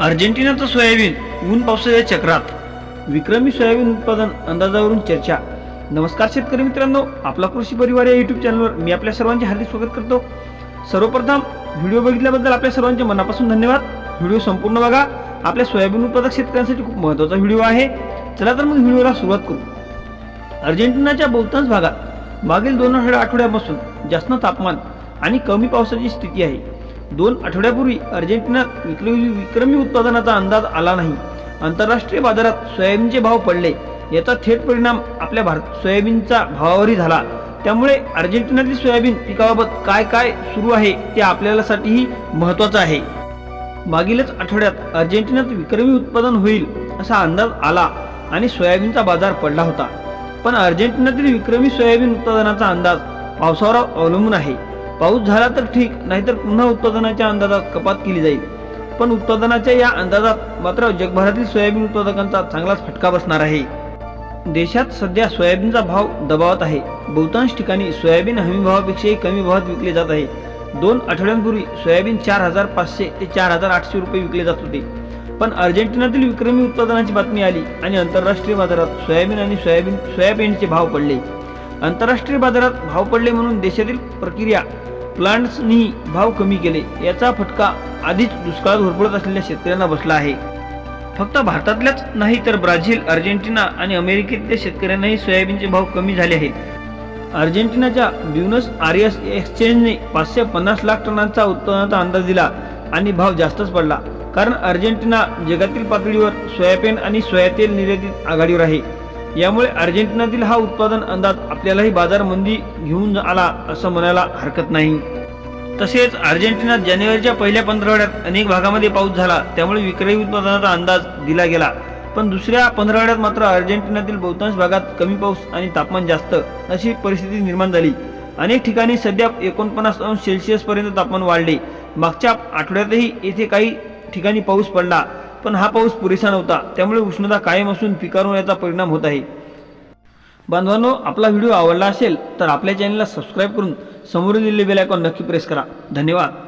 अर्जेंटिनाचं soybean ऊन पावसाच्या चक्रात. विक्रमी सोयाबीन उत्पादन अंदाजावरून चर्चा. नमस्कार शेतकरी मित्रांनो आपला कृषी परिवार या युट्यूब चॅनलवर मी आपल्या सर्वांचे हार्दिक स्वागत करतो. सर्वप्रथम व्हिडिओ बघितल्याबद्दल आपल्या सर्वांचे मनापासून धन्यवाद. व्हिडिओ संपूर्ण बघा. आपल्या सोयाबीन उत्पादक शेतकऱ्यांसाठी खूप महत्त्वाचा व्हिडिओ आहे. चला तर मग व्हिडिओला सुरुवात करू. अर्जेंटिनाच्या बहुतांश भागात मागील दोन आठवड्यापासून जास्त तापमान आणि कमी पावसाची स्थिती आहे. दोन आठवड्यापूर्वी अर्जेंटिना विक्रमी विक्रमी उत्पादनाचा अंदाज आला नाही. आंतरराष्ट्रीय बाजारात सोयाबीनचे भाव पडले. याचा थेट परिणाम आपल्या भारत सोयाबीनचा भावावरही झाला. त्यामुळे अर्जेंटिनातील सोयाबीन पिकाबाबत काय काय सुरू आहे ते आपल्यासाठीही महत्त्वाचं आहे. मागीलच आठवड्यात अर्जेंटिनात विक्रमी उत्पादन होईल असा अंदाज आला आणि सोयाबीनचा बाजार पडला होता. पण अर्जेंटिनातील विक्रमी सोयाबीन उत्पादनाचा अंदाज पावसावर अवलंबून आहे. पाऊस झाला तर ठीक नाहीतर पुन्हा उत्पादनाच्या अंदाजात कपात केली जाईल. पण उत्पादनाच्या या अंदाजात मात्र जगभरातील सोयाबीन उत्पादकांचा चांगलाच फटका बसणार आहे. देशात सध्या सोयाबीनचा भाव दबावात आहे. बहुतांश ठिकाणी सोयाबीन हमी भावापेक्षाही कमी भावात विकले जात आहे. दोन आठवड्यांपूर्वी सोयाबीन चार हजार पाचशे ते चार हजार आठशे रुपये विकले जात होते. पण अर्जेंटिनातील विक्रमी उत्पादनाची बातमी आली आणि आंतरराष्ट्रीय बाजारात सोयाबीन आणि सोयाबीन सोयाबीनचे भाव पडले. आंतरराष्ट्रीय बाजारात भाव पडले म्हणून देशातील प्रक्रिया प्लांट्सनी भाव कमी केले याचा फटका आधीच दुष्काळात होरपडत असलेल्या शेतकऱ्यांना बसला आहे. फक्त भारतातल्याच नाही तर ब्राझील अर्जेंटिना आणि अमेरिकेतल्या शेतकऱ्यांनाही सोयाबीनचे भाव कमी झाले आहेत. अर्जेंटिनाच्या ब्युनस आरियस एक्सचेंजने पाचशे पन्नास लाख टनांचा उत्पन्नाचा अंदाज दिला आणि भाव जास्तच पडला. कारण अर्जेंटिना जगातील पातळीवर सोयाबीन आणि सोयातेल निर्यातीत आघाडीवर आहे. यामुळे अर्जेंटिनातील हा उत्पादन अंदाज आपल्यालाही बाजारमंदी घेऊन आला असं म्हणायला हरकत नाही. तसेच अर्जेंटिनात जानेवारीच्या पहिल्या पंधरवड्यात अनेक भागामध्ये पाऊस झाला त्यामुळे विक्री उत्पादनाचा अंदाज दिला गेला. पण दुसऱ्या पंधरवड्यात मात्र अर्जेंटिनातील बहुतांश भागात कमी पाऊस आणि तापमान जास्त अशी परिस्थिती निर्माण झाली. अनेक ठिकाणी सध्या एकोणपन्नास अंश सेल्सिअस पर्यंत तापमान वाढले. मागच्या आठवड्यातही येथे काही ठिकाणी पाऊस पडला. पण हा पाऊस पुरेसा नव्हता. त्यामुळे उष्णता कायम असून पिकावर याचा परिणाम होत आहे. बांधवांनो आपला व्हिडिओ आवडला असेल तर आपल्या चॅनलला सबस्क्राईब करून समोर दिलेले बेलायकॉन नक्की प्रेस करा. धन्यवाद.